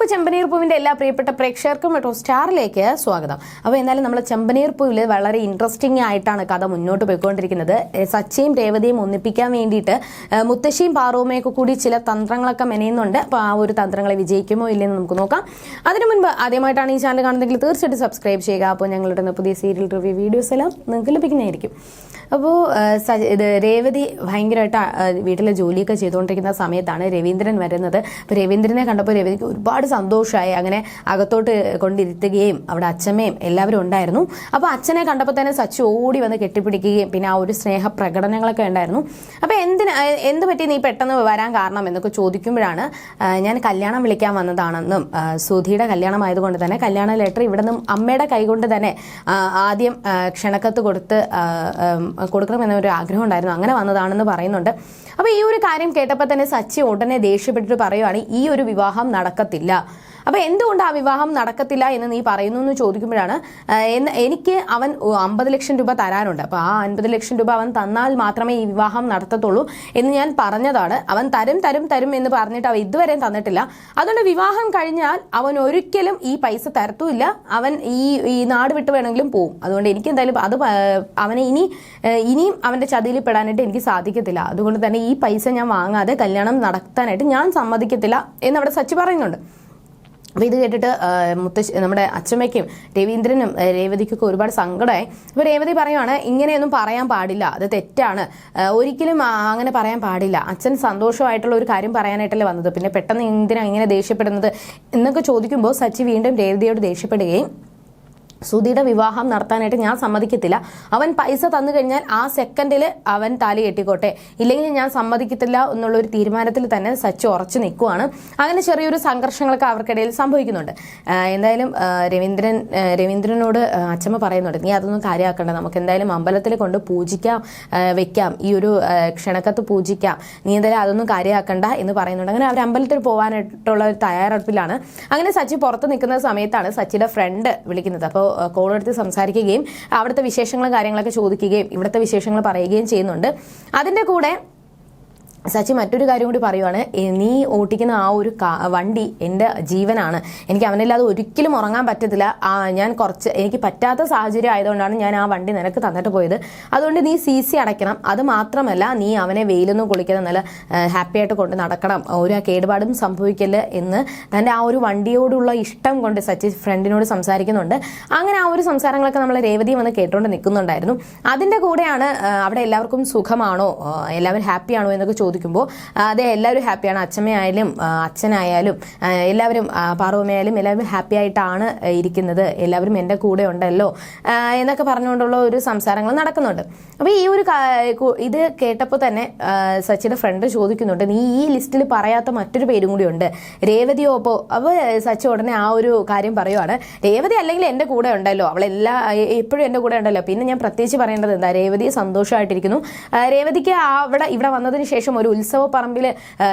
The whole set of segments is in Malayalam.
അപ്പോൾ ചെമ്പനീർ പൂവിന്റെ എല്ലാ പ്രിയപ്പെട്ട പ്രേക്ഷകർക്കും മെട്രോ സ്റ്റാറിലേക്ക് സ്വാഗതം. അപ്പോൾ എന്നാലും നമ്മൾ ചെമ്പനീർ പൂവിൽ വളരെ ഇൻട്രസ്റ്റിംഗ് ആയിട്ടാണ് കഥ മുന്നോട്ട് പോയിക്കൊണ്ടിരിക്കുന്നത്. സച്ചയും രേവതിയും ഒന്നിപ്പിക്കാൻ വേണ്ടിയിട്ട് മുത്തശ്ശിയും പാറവുമയൊക്കെ കൂടി ചില തന്ത്രങ്ങളൊക്കെ മെനയുന്നുണ്ട്. അപ്പോൾ ആ ഒരു തന്ത്രങ്ങളെ വിജയിക്കുമോ ഇല്ലെന്ന് നമുക്ക് നോക്കാം. അതിനു മുൻപ് ആദ്യമായിട്ടാണ് ഈ ചാനൽ കാണുന്നതെങ്കിൽ തീർച്ചയായിട്ടും സബ്സ്ക്രൈബ് ചെയ്യുക. അപ്പോൾ ഞങ്ങളുടെ പുതിയ സീരിയൽ റിവ്യൂ വീഡിയോസ് എല്ലാം നിങ്ങൾക്ക് ലഭിക്കുന്നതായിരിക്കും. അപ്പോൾ ഇത് രേവതി ഭയങ്കരമായിട്ട് വീട്ടിലെ ജോലിയൊക്കെ ചെയ്തുകൊണ്ടിരിക്കുന്ന സമയത്താണ് രവീന്ദ്രൻ വരുന്നത്. അപ്പോൾ രവീന്ദ്രനെ കണ്ടപ്പോൾ രവീന്ദ്രക്ക് ഒരുപാട് സന്തോഷമായി. അങ്ങനെ അകത്തോട്ട് കൊണ്ടിരുത്തുകയും അവിടെ അച്ഛമ്മയും എല്ലാവരും ഉണ്ടായിരുന്നു. അപ്പോൾ അച്ഛനെ കണ്ടപ്പോൾ തന്നെ സച്ചു ഓടി വന്ന് കെട്ടിപ്പിടിക്കുകയും പിന്നെ ആ ഒരു സ്നേഹ പ്രകടനങ്ങളൊക്കെ ഉണ്ടായിരുന്നു. അപ്പോൾ എന്തിന് ആ, എന്ത് പറ്റി നീ പെട്ടെന്ന് വരാൻ കാരണം എന്നൊക്കെ ചോദിക്കുമ്പോഴാണ് ഞാൻ കല്യാണം വിളിക്കാൻ വന്നതാണെന്നും സുധിയുടെ കല്യാണം ആയതുകൊണ്ട് തന്നെ കല്യാണ ലെറ്റർ ഇവിടെ നിന്നും അമ്മയുടെ കൈകൊണ്ട് തന്നെ ആദ്യം ക്ഷണക്കത്ത് കൊടുത്ത് കൊടുക്കണമെന്നൊരു ആഗ്രഹം ഉണ്ടായിരുന്നു അങ്ങനെ വന്നതാണെന്ന് പറയുന്നുണ്ട്. അപ്പോൾ ഈ ഒരു കാര്യം കേട്ടപ്പോൾ തന്നെ സച്ചി ഉടനെ ദേഷ്യപ്പെട്ടിട്ട് പറയുവാണ് ഈ ഒരു വിവാഹം നടക്കത്തില്ല. അപ്പോൾ എന്തുകൊണ്ട് ആ വിവാഹം നടക്കത്തില്ല എന്ന് നീ പറയുന്നു എന്ന് ചോദിക്കുമ്പോഴാണ് എനിക്ക് അവൻ അമ്പത് ലക്ഷം രൂപ തരാനുണ്ട്. അപ്പോൾ ആ അൻപത് ലക്ഷം രൂപ അവൻ തന്നാൽ മാത്രമേ ഈ വിവാഹം നടത്തത്തുള്ളൂ എന്ന് ഞാൻ പറഞ്ഞതാണ്. അവൻ തരും തരും തരും എന്ന് പറഞ്ഞിട്ട് അവൻ ഇതുവരെയും തന്നിട്ടില്ല. അതുകൊണ്ട് വിവാഹം കഴിഞ്ഞാൽ അവൻ ഒരിക്കലും ഈ പൈസ തരത്തുമില്ല. അവൻ ഈ ഈ നാട് വിട്ട് വേണമെങ്കിലും പോവും. അതുകൊണ്ട് എനിക്ക് എന്തായാലും അത് അവനെ ഇനി ഇനിയും അവന്റെ ചതിയിൽ പെടാനായിട്ട് എനിക്ക് സാധിക്കത്തില്ല. അതുകൊണ്ട് തന്നെ ഈ പൈസ ഞാൻ വാങ്ങാതെ കല്യാണം നടത്താനായിട്ട് ഞാൻ സമ്മതിക്കത്തില്ല എന്നവിടെ സച്ചി പറയുന്നുണ്ട്. അപ്പോൾ ഇത് കേട്ടിട്ട് മുത്തശ്ശി നമ്മുടെ അച്ഛമ്മയ്ക്കും രവീന്ദ്രനും രേവതിക്കൊക്കെ ഒരുപാട് സങ്കടമായി അപ്പോൾ രേവതി പറയുവാണ് ഇങ്ങനെയൊന്നും പറയാൻ പാടില്ല. അത് തെറ്റാണ്. ഒരിക്കലും അങ്ങനെ പറയാൻ പാടില്ല. അച്ഛൻ സന്തോഷമായിട്ടുള്ള ഒരു കാര്യം പറയാനായിട്ടല്ലേ വന്നത്. പിന്നെ പെട്ടെന്ന് എന്തിനാണ് ഇങ്ങനെ ദേഷ്യപ്പെടുന്നത്? എന്നൊക്കെ ചോദിക്കുമ്പോൾ സച്ചി വീണ്ടും രേവതിയോട് ദേഷ്യപ്പെടുകയും സുധിയുടെ വിവാഹം നടത്താനായിട്ട് ഞാൻ സമ്മതിക്കത്തില്ല. അവൻ പൈസ തന്നു കഴിഞ്ഞാൽ ആ സെക്കൻഡിൽ അവൻ താലി കെട്ടിക്കോട്ടെ. ഇല്ലെങ്കിൽ ഞാൻ സമ്മതിക്കത്തില്ല എന്നുള്ള ഒരു തീരുമാനത്തിൽ തന്നെ സച്ചു ഉറച്ചു നിൽക്കുവാണ്. അങ്ങനെ ചെറിയൊരു സംഘർഷങ്ങളൊക്കെ അവർക്കിടയിൽ സംഭവിക്കുന്നുണ്ട്. എന്തായാലും രവീന്ദ്രൻ രവീന്ദ്രനോട് അച്ഛമ്മ പറയുന്നുണ്ട് നീ അതൊന്നും കാര്യമാക്കണ്ട നമുക്ക് എന്തായാലും അമ്പലത്തിൽ കൊണ്ട് പൂജിക്കാം വെക്കാം. ഈ ഒരു ക്ഷണക്കത്ത് പൂജിക്കാം. നീ എന്തായാലും അതൊന്നും കാര്യമാക്കണ്ട എന്ന് പറയുന്നുണ്ട്. അങ്ങനെ അവർ അമ്പലത്തിൽ പോകാനായിട്ടുള്ള ഒരു തയ്യാറെടുപ്പിലാണ്. അങ്ങനെ സച്ചി പുറത്ത് നിൽക്കുന്ന സമയത്താണ് സച്ചിയുടെ ഫ്രണ്ട് വിളിക്കുന്നത്. അപ്പോൾ കോൾ എടുത്ത് സംസാരിക്കുകയും അവിടുത്തെ വിശേഷങ്ങളും കാര്യങ്ങളൊക്കെ ചോദിക്കുകയും ഇവിടുത്തെ വിശേഷങ്ങൾ പറയുകയും ചെയ്യുന്നുണ്ട്. അതിന്റെ കൂടെ സച്ചി മറ്റൊരു കാര്യം കൂടി പറയുവാണ്. നീ ഓട്ടിക്കുന്ന ആ ഒരു വണ്ടി എന്റെ ജീവനാണ്. എനിക്ക് അവനില്ലാതെ ഒരിക്കലും ഉറങ്ങാൻ പറ്റത്തില്ല. ഞാൻ കുറച്ച് എനിക്ക് പറ്റാത്ത സാഹചര്യം ആയതുകൊണ്ടാണ് ഞാൻ ആ വണ്ടി നിനക്ക് തന്നിട്ട് പോയത്. അതുകൊണ്ട് നീ സി സി അടയ്ക്കണം. അത് മാത്രമല്ല നീ അവനെ വെയിലൊന്നും കുളിക്കാതെ നല്ല ഹാപ്പി ആയിട്ട് കൊണ്ട് നടക്കണം. ഒരു കേടുപാടും സംഭവിക്കൽ എന്ന് തന്റെ ആ ഒരു വണ്ടിയോടുള്ള ഇഷ്ടം കൊണ്ട് സച്ചി ഫ്രണ്ടിനോട് സംസാരിക്കുന്നുണ്ട്. അങ്ങനെ ആ ഒരു സംസാരങ്ങളൊക്കെ നമ്മൾ രേവതി വന്ന് കേട്ടുകൊണ്ട് നിൽക്കുന്നുണ്ടായിരുന്നു അതിന്റെ കൂടെയാണ് അവിടെ എല്ലാവർക്കും സുഖമാണോ? എല്ലാവരും ഹാപ്പിയാണോ എന്നൊക്കെ ചോദിക്കുമ്പോൾ അതെ എല്ലാവരും ഹാപ്പിയാണ്. അച്ഛമ്മയായാലും അച്ഛനായാലും എല്ലാവരും പാർവമ്മയായാലും എല്ലാവരും ഹാപ്പി ആയിട്ടാണ് ഇരിക്കുന്നത്. എല്ലാവരും എന്റെ കൂടെ ഉണ്ടല്ലോ എന്നൊക്കെ പറഞ്ഞുകൊണ്ടുള്ള ഒരു സംസാരങ്ങൾ നടക്കുന്നുണ്ട്. അപ്പോൾ ഈ ഒരു ഇത് കേട്ടപ്പോൾ തന്നെ സച്ചിന്റെ ഫ്രണ്ട് ചോദിക്കുന്നുണ്ട് നീ ഈ ലിസ്റ്റിൽ പറയാത്ത മറ്റൊരു പേരും കൂടി ഉണ്ട് രേവതിയോ അപ്പോൾ അപ്പോൾ സച്ചി ഉടനെ ആ ഒരു കാര്യം പറയുവാണ് രേവതി അല്ലെങ്കിൽ എന്റെ കൂടെ ഉണ്ടല്ലോ അവളെല്ലാ എപ്പോഴും എന്റെ കൂടെ ഉണ്ടല്ലോ. പിന്നെ ഞാൻ പ്രത്യേകിച്ച് പറയേണ്ടത് എന്താ രേവതി സന്തോഷമായിട്ടിരിക്കുന്നു. രേവതിക്ക് അവിടെ ഇവിടെ വന്നതിന് ശേഷം ഒരു ഉത്സവ പറമ്പിൽ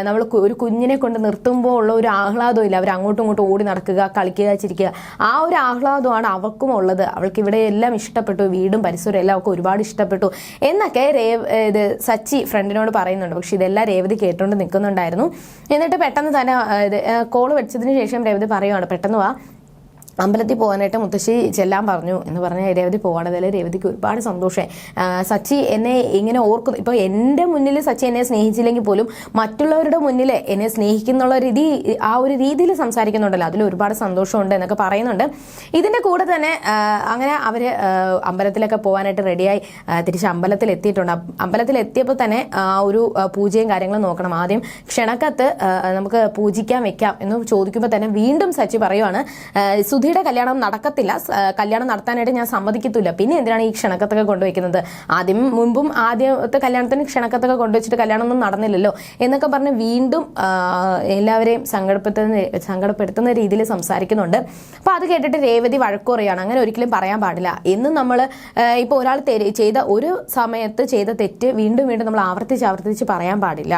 നമ്മൾ ഒരു കുഞ്ഞിനെ കൊണ്ട് നിർത്തുമ്പോൾ ഉള്ള ഒരു ആഹ്ലാദം ഇല്ല അവർ അങ്ങോട്ടും ഇങ്ങോട്ടും ഓടി നടക്കുക കളിക്കുക ചിരിക്കുക. ആ ഒരു ആഹ്ലാദമാണ് അവൾക്കും ഉള്ളത്. അവൾക്ക് ഇവിടെ എല്ലാം ഇഷ്ടപ്പെട്ടു. വീടും പരിസരവും എല്ലാം അവൾക്ക് ഒരുപാട് ഇഷ്ടപ്പെട്ടു. എന്നൊക്കെ രേവ് ഇത് സച്ചി ഫ്രണ്ടിനോട് പറയുന്നുണ്ട്. പക്ഷെ ഇതെല്ലാം രേവതി കേട്ടുകൊണ്ട് നിൽക്കുന്നുണ്ടായിരുന്നു എന്നിട്ട് പെട്ടെന്ന് തന്നെ ഇത് കോൾ വെച്ചതിന് ശേഷം രേവതി പറയുവാണ് പെട്ടെന്ന് വാ. അമ്പലത്തിൽ പോകാനായിട്ട് മുത്തശ്ശി ചെല്ലാൻ പറഞ്ഞു എന്ന് പറഞ്ഞാൽ രേവതി പോകണതിൽ രേവതിക്ക് ഒരുപാട് സന്തോഷമായി സച്ചി എന്നെ ഇങ്ങനെ ഓർക്കുന്നു. ഇപ്പോൾ എന്റെ മുന്നിൽ സച്ചി എന്നെ സ്നേഹിച്ചില്ലെങ്കിൽ പോലും മറ്റുള്ളവരുടെ മുന്നിൽ എന്നെ സ്നേഹിക്കുന്നുള്ള രീതി ആ ഒരു രീതിയിൽ സംസാരിക്കുന്നുണ്ടല്ലോ. അതിൽ ഒരുപാട് സന്തോഷമുണ്ട് എന്നൊക്കെ പറയുന്നുണ്ട്. ഇതിന്റെ കൂടെ തന്നെ അങ്ങനെ അവർ അമ്പലത്തിലൊക്കെ പോകാനായിട്ട് റെഡിയായി. തിരിച്ച് അമ്പലത്തിൽ എത്തിയിട്ടുണ്ട്. അമ്പലത്തിൽ എത്തിയപ്പോൾ തന്നെ ഒരു പൂജയും കാര്യങ്ങളും നോക്കണം. ആദ്യം ക്ഷണക്കത്ത് നമുക്ക് പൂജിക്കാൻ വെക്കാം എന്ന് ചോദിക്കുമ്പോൾ തന്നെ വീണ്ടും സച്ചി പറയുവാണ് സുധിയുടെ കല്യാണം നടക്കത്തില്ല. കല്യാണം നടത്താനായിട്ട് ഞാൻ സമ്മതിക്കത്തില്ല. പിന്നെ എന്തിനാണ് ഈ ക്ഷണക്കത്തൊക്കെ കൊണ്ടുവയ്ക്കുന്നത്? ആദ്യം മുമ്പും ആദ്യത്തെ കല്യാണത്തിന് ക്ഷണക്കത്തൊക്കെ കൊണ്ടുവച്ചിട്ട് കല്യാണം ഒന്നും നടന്നില്ലല്ലോ എന്നൊക്കെ പറഞ്ഞ് വീണ്ടും എല്ലാവരെയും സങ്കടപ്പെടുത്തുന്ന സങ്കടപ്പെടുത്തുന്ന രീതിയിൽ സംസാരിക്കുന്നുണ്ട്. അപ്പോൾ അത് കേട്ടിട്ട് രേവതി വഴക്കു പറയുകയാണ് അങ്ങനെ ഒരിക്കലും പറയാൻ പാടില്ല. എന്നും നമ്മൾ ഇപ്പോൾ ഒരാൾ ചെയ്ത ഒരു സമയത്ത് ചെയ്ത തെറ്റ് വീണ്ടും വീണ്ടും നമ്മൾ ആവർത്തിച്ച് ആവർത്തിച്ച് പറയാൻ പാടില്ല.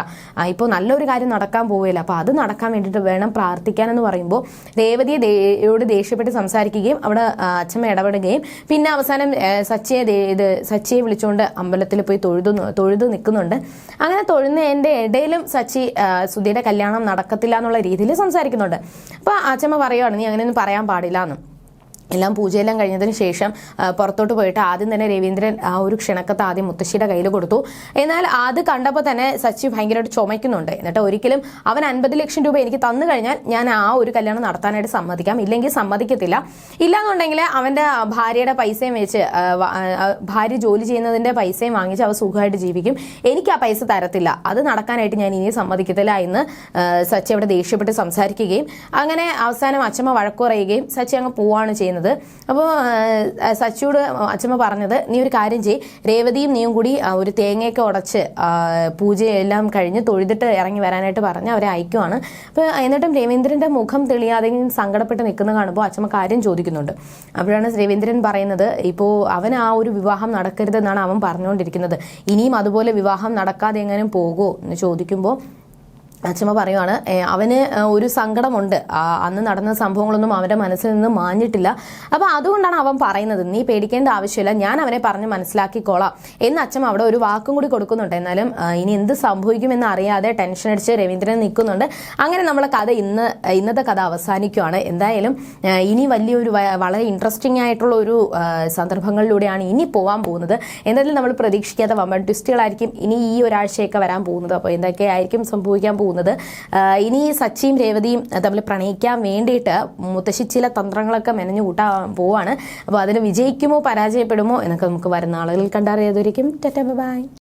ഇപ്പോൾ നല്ലൊരു കാര്യം നടക്കാൻ പോവുകയില്ല. അപ്പോൾ അത് നടക്കാൻ വേണ്ടിയിട്ട് വേണം പ്രാർത്ഥിക്കാൻ എന്ന് പറയുമ്പോൾ രേവതിയെ ദേയോട് ദേഷ്യപ്പെട്ട് ദേഷ്യപ്പെട്ട് സംസാരിക്കുകയും അവിടെ അച്ഛമ്മ ഇടപെടുകയും. പിന്നെ അവസാനം സച്ചിയെ ഇത് സച്ചിയെ വിളിച്ചുകൊണ്ട് അമ്പലത്തിൽ പോയി തൊഴുതു തൊഴുതു നിൽക്കുന്നുണ്ട്. അങ്ങനെ തൊഴുന്നതിന്റെ ഇടയിലും സച്ചി സുധിയുടെ കല്യാണം നടക്കത്തില്ല എന്നുള്ള രീതിയിൽ സംസാരിക്കുന്നുണ്ട്. അപ്പോൾ അച്ഛമ്മ പറയുവാണ് നീ അങ്ങനെയൊന്നും പറയാൻ പാടില്ല എന്നും എല്ലാം പൂജയെല്ലാം കഴിഞ്ഞതിന് ശേഷം പുറത്തോട്ട് പോയിട്ട് ആദ്യം തന്നെ രവീന്ദ്രൻ ആ ഒരു ക്ഷണക്കത്ത് ആദ്യം മുത്തശ്ശിയുടെ കയ്യിൽ കൊടുത്തു. എന്നാൽ അത് കണ്ടപ്പോൾ തന്നെ സച്ചി ഭയങ്കരമായിട്ട് ചുമയ്ക്കുന്നുണ്ട്. എന്നിട്ട് ഒരിക്കലും അവൻ അൻപത് ലക്ഷം രൂപ എനിക്ക് തന്നു കഴിഞ്ഞാൽ ഞാൻ ആ ഒരു കല്യാണം നടത്താനായിട്ട് സമ്മതിക്കാം. ഇല്ലെങ്കിൽ സമ്മതിക്കത്തില്ല. ഇല്ലാന്നുണ്ടെങ്കിൽ അവന്റെ ഭാര്യയുടെ പൈസയും വെച്ച് ഭാര്യ ജോലി ചെയ്യുന്നതിന്റെ പൈസയും വാങ്ങിച്ച് അവ സുഖമായിട്ട് ജീവിക്കും. എനിക്ക് ആ പൈസ തരത്തില്ല. അത് നടക്കാനായിട്ട് ഞാൻ ഇനി സമ്മതിക്കത്തില്ല എന്ന് സച്ചി അവിടെ ദേഷ്യപ്പെട്ട് സംസാരിക്കുകയും അങ്ങനെ അവസാനം അച്ഛമ്മ വഴക്കുറയുകയും സച്ചി അങ്ങ് പോവാണ് ചെയ്യുന്നത്. അപ്പോൾ സച്ചിയോട് അച്ഛമ്മ പറഞ്ഞത് നീ ഒരു കാര്യം ചെയ് രേവതിയും നീയും കൂടി ഒരു തേങ്ങയൊക്കെ ഉടച്ച് പൂജയെല്ലാം കഴിഞ്ഞ് തൊഴുതിട്ട് ഇറങ്ങി വരാനായിട്ട് പറഞ്ഞ് അവരെ അയക്കുവാണ്. അപ്പോൾ എന്നിട്ടും രവീന്ദ്രന്റെ മുഖം തെളിയാതെയും സങ്കടപ്പെട്ട് നിൽക്കുന്ന കാണുമ്പോൾ അച്ഛമ്മ കാര്യം ചോദിക്കുന്നുണ്ട്. അപ്പോഴാണ് രവീന്ദ്രൻ പറയുന്നത് ഇപ്പോൾ അവൻ ആ ഒരു വിവാഹം നടക്കരുതെന്നാണ് അവൻ പറഞ്ഞുകൊണ്ടിരിക്കുന്നത് ഇനിയും അതുപോലെ വിവാഹം നടക്കാതെ എങ്ങനെയും പോകുമോ എന്ന് ചോദിക്കുമ്പോൾ അച്ഛമ്മ പറയുവാണ് "ഏ, അവന് ഒരു സങ്കടമുണ്ട്. അന്ന് നടന്ന സംഭവങ്ങളൊന്നും അവന്റെ മനസ്സിൽ നിന്ന് മാഞ്ഞിട്ടില്ല. അപ്പൊ അതുകൊണ്ടാണ് അവൻ പറയുന്നത് നീ പേടിക്കേണ്ട ആവശ്യമില്ല ഞാൻ അവനെ പറഞ്ഞ് മനസ്സിലാക്കിക്കോളാം. എന്ന് അച്ഛമ്മ അവിടെ ഒരു വാക്കും കൂടി കൊടുക്കുന്നുണ്ട്. എന്നാലും ഇനി എന്ത് സംഭവിക്കുമെന്ന് അറിയാതെ ടെൻഷൻ അടിച്ച് രവീന്ദ്രൻ നിൽക്കുന്നുണ്ട്. അങ്ങനെ നമ്മളെ കഥ ഇന്ന് ഇന്നത്തെ കഥ അവസാനിക്കുവാണ്. എന്തായാലും ഇനി വലിയൊരു വളരെ ഇൻട്രസ്റ്റിംഗ് ആയിട്ടുള്ള ഒരു സന്ദർഭങ്ങളിലൂടെയാണ് ഇനി പോകാൻ പോകുന്നത്. എന്തായാലും നമ്മൾ പ്രതീക്ഷിക്കാത്ത വമ്പൻ ട്വിസ്റ്റുകളായിരിക്കും ഇനി ഈ ഒരാഴ്ചയൊക്കെ വരാൻ പോകുന്നത്. അപ്പോൾ എന്തൊക്കെയായിരിക്കും സംഭവിക്കാൻ പോകുന്നത്? ആ, ഇനി സച്ചിയും രേവതിയും തമ്മിൽ പ്രണയിക്കാൻ വേണ്ടിയിട്ട് മുത്തശ്ശി ചില തന്ത്രങ്ങളൊക്കെ മെനഞ്ഞു കൂട്ടാൻ പോവാണ്. അപ്പോൾ അതിൽ വിജയിക്കുമോ പരാജയപ്പെടുമോ എന്നൊക്കെ നമുക്ക് വരുന്ന ആളുകളിൽ കണ്ടറിയാതൊരിക്കും. ടെറ്റ ബൈ.